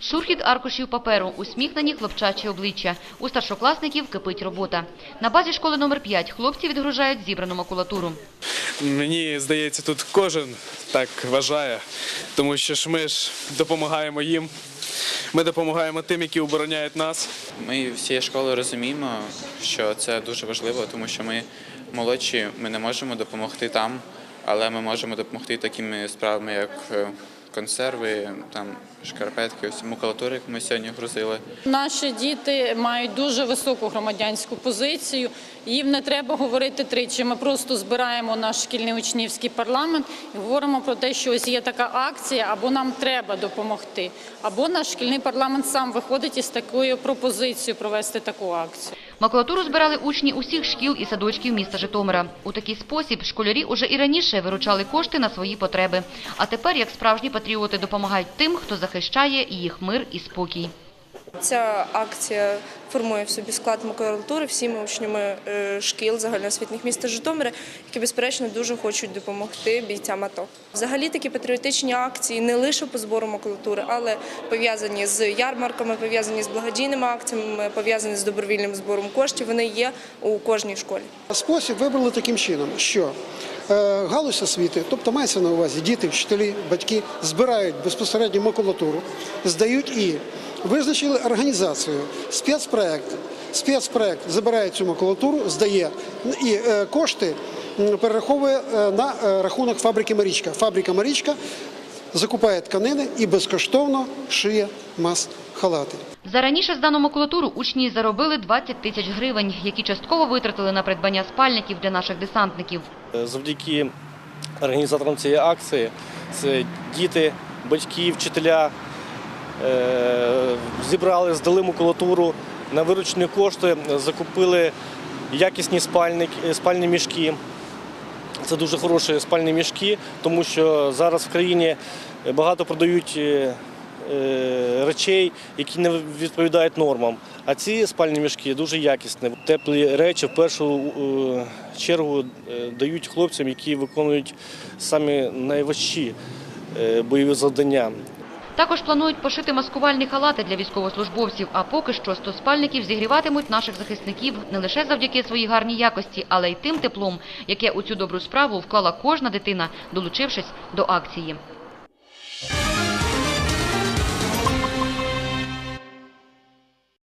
Шурхіт аркушів паперу, усміхнені хлопчачі обличчя. У старшокласників кипить робота. На базі школи номер 5 хлопці відгружають зібрану макулатуру. Мені здається, тут кожен так вважає, тому що ж ми ж допомагаємо їм. Ми допомагаємо тим, які обороняють нас. Ми всією школою розуміємо, що це дуже важливо, тому що ми молодші, ми не можемо допомогти там, але ми можемо допомогти такими справами, як е, консерви, там шкарпетки, ось макулатури, яку ми сьогодні грузили. Наші діти мають дуже високу громадянську позицію. Їм не треба говорити тричі. Ми просто збираємо наш шкільний учнівський парламент і говоримо про те, що ось є така акція, або нам треба допомогти, або наш шкільний парламент сам виходить із такою пропозицією провести таку акцію. Макулатуру збирали учні усіх шкіл і садочків міста Житомира. У такий спосіб школярі уже і раніше виручали кошти на свої потреби. А тепер, як справжні патріоти, допомагають тим, хто захищає їх мир і спокій. Ця акція формує в собі склад макулатури всіми учнями е, шкіл загальноосвітніх міста Житомира, які безперечно дуже хочуть допомогти бійцям АТО. Взагалі такі патріотичні акції не лише по збору макулатури, але пов'язані з ярмарками, пов'язані з благодійними акціями, пов'язані з добровільним збором коштів. Вони є у кожній школі. Спосіб вибрали таким чином, що галузь освіти, тобто мається на увазі діти, вчителі, батьки, збирають безпосередньо макулатуру, здають і визначили організацію, спецпроект. Спецпроект забирає цю макулатуру, здає і е, кошти перераховує е, на е, рахунок фабрики Марічка. Фабрика Марічка закупає тканини і безкоштовно шиє мас-халати. За раніше здану макулатуру учні заробили 20 тисяч гривень, які частково витратили на придбання спальників для наших десантників. Завдяки організаторам цієї акції це діти, батьки, вчителя е, зібрали, здали макулатуру на виручені кошти, закупили якісні спальник, спальні мішки. Це дуже хороші спальні мішки, тому що зараз в країні багато продають е, е, речей, які не відповідають нормам. А ці спальні мішки дуже якісні. Теплі речі в першу е, чергу дають хлопцям, які виконують самі найважчі бойові завдання. Також планують пошити маскувальні халати для військовослужбовців, а поки що 100 спальників зігріватимуть наших захисників не лише завдяки своїй гарній якості, але й тим теплом, яке у цю добру справу вклала кожна дитина, долучившись до акції.